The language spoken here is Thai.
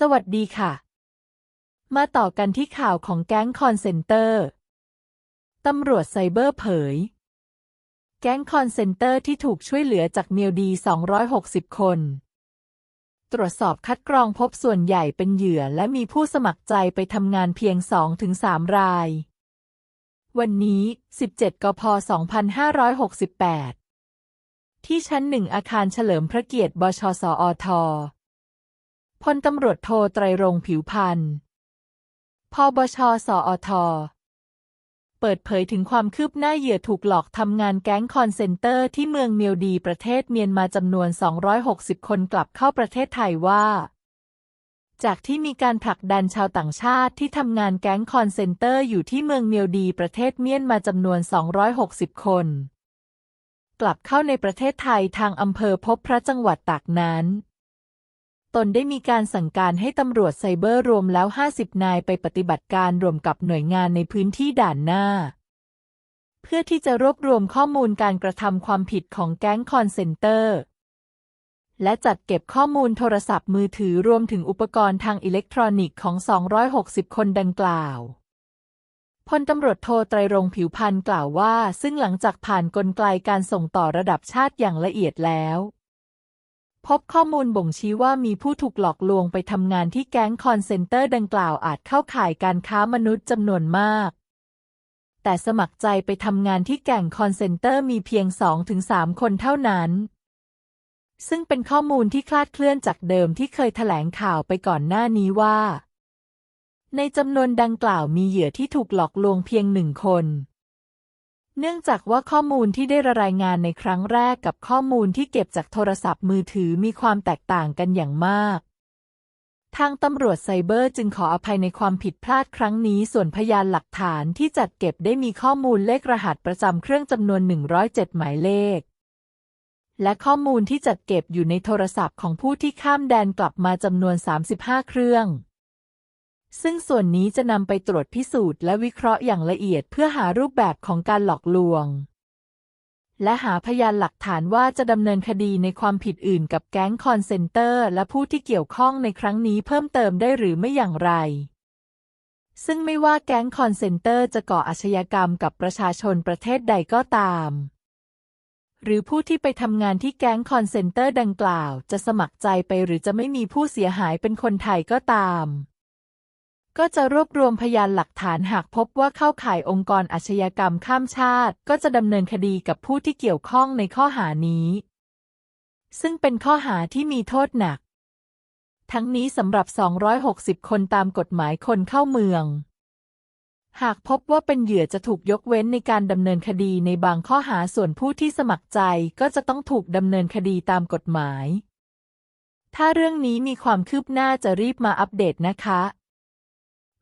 สวัสดีค่ะ มาต่อกันที่ข่าวของแก๊งคอนเซนเตอร์ตำรวจไซเบอร์เผย แก๊งคอนเซนเตอร์ที่ถูกช่วยเหลือจากเมียวดี 260 คน ตรวจสอบคัดกรองพบส่วนใหญ่เป็นเหยื่อและมีผู้สมัครใจไปทำงานเพียง 2-3 ราย วันนี้ 17 กพ 2568 ที่ชั้นหนึ่งอาคารเฉลิมพระเกียรติบชสอท พลตำรวจโทไตรรงผิวพันธ์พบชสอทเปิดเผยถึงความคืบหน้าเหยื่อถูกหลอกทำงานแก๊งคอนเซนเตอร์ที่เมืองเมียวดีประเทศเมียนมาจำนวน 260 คนกลับเข้าประเทศไทยว่า จากที่มีการผลักดันชาวต่างชาติที่ทำงานแก๊งคอนเซนเตอร์อยู่ที่เมืองเมียวดีประเทศเมียนมาจำนวน 260 คน กลับเข้าในประเทศไทยทางอำเภอพบพระจังหวัดตากนั้น ตนได้มีการสั่งการให้ตำรวจไซเบอร์รวมแล้ว 50 นายไปปฏิบัติการรวมกับหน่วยงานในพื้นที่ด่านหน้า เพื่อที่จะรวบรวมข้อมูลการกระทำความผิดของแก๊งคอนเซนเตอร์ และจัดเก็บข้อมูลโทรศัพท์มือถือรวมถึงอุปกรณ์ทางอิเล็กทรอนิกส์ของ 260 คนดังกล่าวพลตำรวจโทไตรรงผิวพันธ์กล่าวว่า ซึ่งหลังจากผ่านกลไกการส่งต่อระดับชาติอย่างละเอียดแล้ว พบข้อมูลบ่งชี้ว่ามีผู้ถูกหลอกลวงไปทำงานที่แก๊งคอนเซนเตอร์ดังกล่าวอาจเข้าข่ายการค้ามนุษย์จำนวนมาก แต่สมัครใจไปทำงานที่แก่งคอนเซนเตอร์มีเพียง 2-3 คนเท่านั้น ซึ่งเป็นข้อมูลที่คลาดเคลื่อนจากเดิมที่เคยแถลงข่าวไปก่อนหน้านี้ว่า ในจำนวนดังกล่าวมีเหยื่อที่ถูกหลอกลวงเพียงหนึ่งคน เนื่องจากว่าข้อมูลที่ได้รายงานในครั้งแรกกับข้อมูลที่เก็บจากโทรศัพท์มือถือมีความแตกต่างกันอย่างมาก ทางตำรวจไซเบอร์จึงขออภัยในความผิดพลาดครั้งนี้ ส่วนพยานหลักฐานที่จัดเก็บได้มีข้อมูลเลขรหัสประจำเครื่องจำนวน 107 หมายเลข และข้อมูลที่จัดเก็บอยู่ในโทรศัพท์ของผู้ที่ข้ามแดนกลับมาจำนวน 35 เครื่อง ซึ่งส่วนนี้จะนำไปตรวจพิสูจน์และวิเคราะห์อย่างละเอียดเพื่อหารูปแบบของการหลอกลวง และหาพยานหลักฐานว่าจะดำเนินคดีในความผิดอื่นกับแก๊งคอนเซนเตอร์ และผู้ที่เกี่ยวข้องในครั้งนี้เพิ่มเติมได้หรือไม่อย่างไร ซึ่งไม่ว่าแก๊งคอนเซนเตอร์จะก่ออาชญากรรมกับประชาชนประเทศใดก็ตามหรือผู้ที่ไปทำงานที่แก๊งคอนเซนเตอร์ดังกล่าว จะสมัครใจไปหรือจะไม่มีผู้เสียหายเป็นคนไทยก็ตาม ก็จะรวบรวมพยานหลักฐานหากพบว่าเข้าข่ายองค์กรอาชญากรรมข้ามชาติ ก็จะดำเนินคดีกับผู้ที่เกี่ยวข้องในข้อหานี้ ซึ่งเป็นข้อหาที่มีโทษหนัก ทั้งนี้สำหรับ 260 คนตามกฎหมายคนเข้าเมือง หากพบว่าเป็นเหยื่อจะถูกยกเว้นในการดำเนินคดีในบางข้อหาส่วนผู้ที่สมัครใจก็จะต้องถูกดำเนินคดีตามกฎหมาย ถ้าเรื่องนี้มีความคืบหน้าจะรีบมาอัปเดตนะคะ